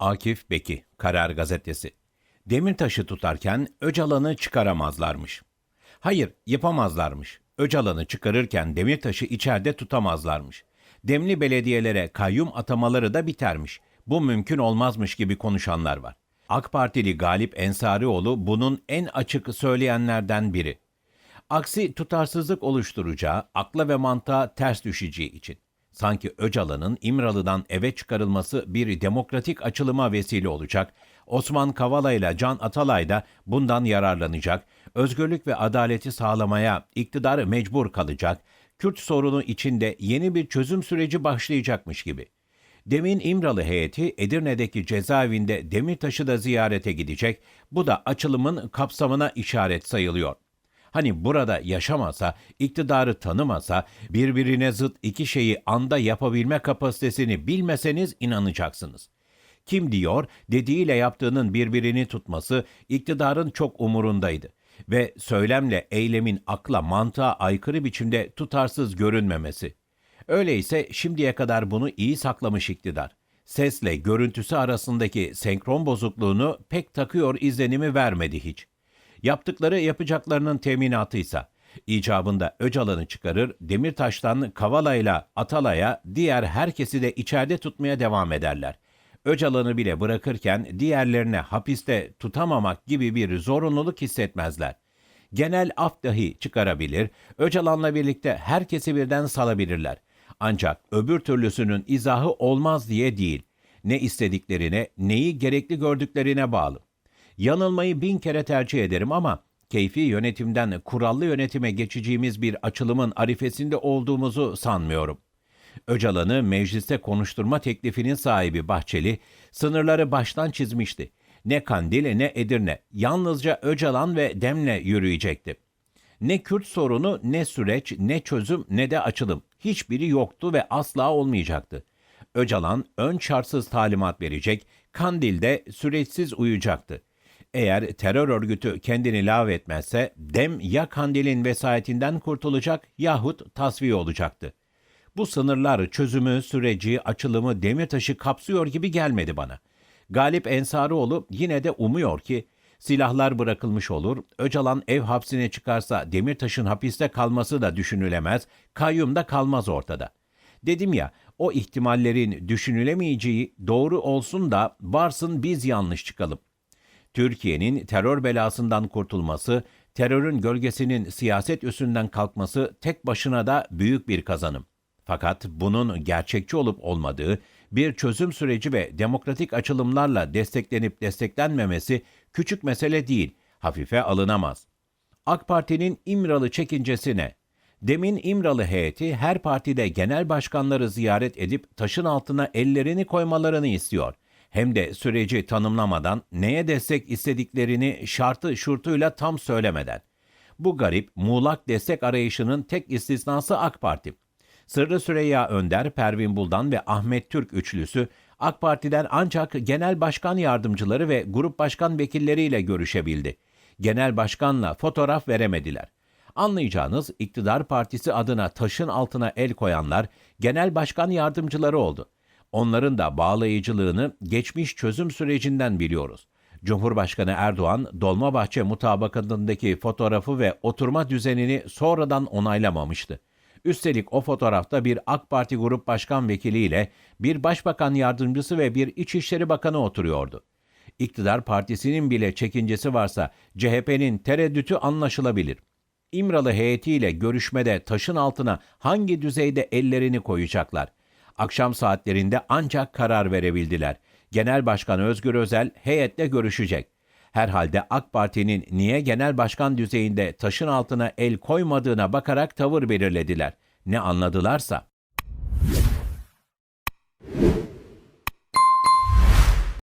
Akif Beki, Karar Gazetesi. Demirtaş'ı tutarken Öcalan'ı çıkaramazlarmış. Hayır, yapamazlarmış. Öcalan'ı çıkarırken Demirtaş'ı içeride tutamazlarmış. Demli belediyelere kayyum atamaları da bitermiş. Bu mümkün olmazmış gibi konuşanlar var. AK Partili Galip Ensarioğlu bunun en açık söyleyenlerden biri. Aksi tutarsızlık oluşturacağı, akla ve mantığa ters düşeceği için. Sanki Öcalan'ın İmralı'dan eve çıkarılması bir demokratik açılıma vesile olacak, Osman Kavala ile Can Atalay da bundan yararlanacak, özgürlük ve adaleti sağlamaya iktidar mecbur kalacak, Kürt sorunu içinde yeni bir çözüm süreci başlayacakmış gibi. Demin İmralı heyeti Edirne'deki cezaevinde Demirtaş'ı da ziyarete gidecek, bu da açılımın kapsamına işaret sayılıyor. Hani burada yaşamasa, iktidarı tanımasa, birbirine zıt iki şeyi anda yapabilme kapasitesini bilmeseniz inanacaksınız. Kim diyor, dediğiyle yaptığının birbirini tutması iktidarın çok umurundaydı ve söylemle eylemin akla mantığa aykırı biçimde tutarsız görünmemesi. Öyleyse şimdiye kadar bunu iyi saklamış iktidar. Sesle görüntüsü arasındaki senkron bozukluğunu pek takıyor izlenimi vermedi hiç. Yaptıkları yapacaklarının teminatıysa, icabında Öcalan'ı çıkarır, Demirtaş'tan Kavala'yla Atalay'a diğer herkesi de içeride tutmaya devam ederler. Öcalan'ı bile bırakırken diğerlerine hapiste tutamamak gibi bir zorunluluk hissetmezler. Genel af dahi çıkarabilir, Öcalan'la birlikte herkesi birden salabilirler. Ancak öbür türlüsünün izahı olmaz diye değil. Ne istediklerine, neyi gerekli gördüklerine bağlı. Yanılmayı bin kere tercih ederim ama keyfi yönetimden kurallı yönetime geçeceğimiz bir açılımın arifesinde olduğumuzu sanmıyorum. Öcalan'ı mecliste konuşturma teklifinin sahibi Bahçeli, sınırları baştan çizmişti. Ne Kandil ne Edirne, yalnızca Öcalan ve Dem'le yürüyecekti. Ne Kürt sorunu, ne süreç, ne çözüm, ne de açılım. Hiçbiri yoktu ve asla olmayacaktı. Öcalan ön şartsız talimat verecek, Kandil de süreçsiz uyuyacaktı. Eğer terör örgütü kendini lağvetmezse Dem ya Kandil'in vesayetinden kurtulacak yahut tasfiye olacaktı. Bu sınırlar çözümü, süreci, açılımı Demirtaş'ı kapsıyor gibi gelmedi bana. Galip Ensarioğlu yine de umuyor ki silahlar bırakılmış olur, Öcalan ev hapsine çıkarsa Demirtaş'ın hapiste kalması da düşünülemez, kayyum da kalmaz ortada. Dedim ya, o ihtimallerin düşünülemeyeceği doğru olsun da varsın biz yanlış çıkalım. Türkiye'nin terör belasından kurtulması, terörün gölgesinin siyaset üstünden kalkması tek başına da büyük bir kazanım. Fakat bunun gerçekçi olup olmadığı, bir çözüm süreci ve demokratik açılımlarla desteklenip desteklenmemesi küçük mesele değil, hafife alınamaz. AK Parti'nin İmralı çekincesi ne? Demin İmralı heyeti her partide genel başkanları ziyaret edip taşın altına ellerini koymalarını istiyor. Hem de süreci tanımlamadan neye destek istediklerini şartı şurtuyla tam söylemeden. Bu garip, muğlak destek arayışının tek istisnası AK Parti. Sırrı Süreyya Önder, Pervin Buldan ve Ahmet Türk üçlüsü AK Parti'den ancak genel başkan yardımcıları ve grup başkan vekilleriyle görüşebildi. Genel başkanla fotoğraf veremediler. Anlayacağınız iktidar partisi adına taşın altına el koyanlar genel başkan yardımcıları oldu. Onların da bağlayıcılığını geçmiş çözüm sürecinden biliyoruz. Cumhurbaşkanı Erdoğan, Dolmabahçe mutabakatındaki fotoğrafı ve oturma düzenini sonradan onaylamamıştı. Üstelik o fotoğrafta bir AK Parti Grup Başkan Vekili ile bir Başbakan Yardımcısı ve bir İçişleri Bakanı oturuyordu. İktidar partisinin bile çekincesi varsa CHP'nin tereddütü anlaşılabilir. İmralı heyetiyle görüşmede taşın altına hangi düzeyde ellerini koyacaklar? Akşam saatlerinde ancak karar verebildiler. Genel Başkan Özgür Özel heyetle görüşecek. Herhalde AK Parti'nin niye genel başkan düzeyinde taşın altına el koymadığına bakarak tavır belirlediler. Ne anladılarsa.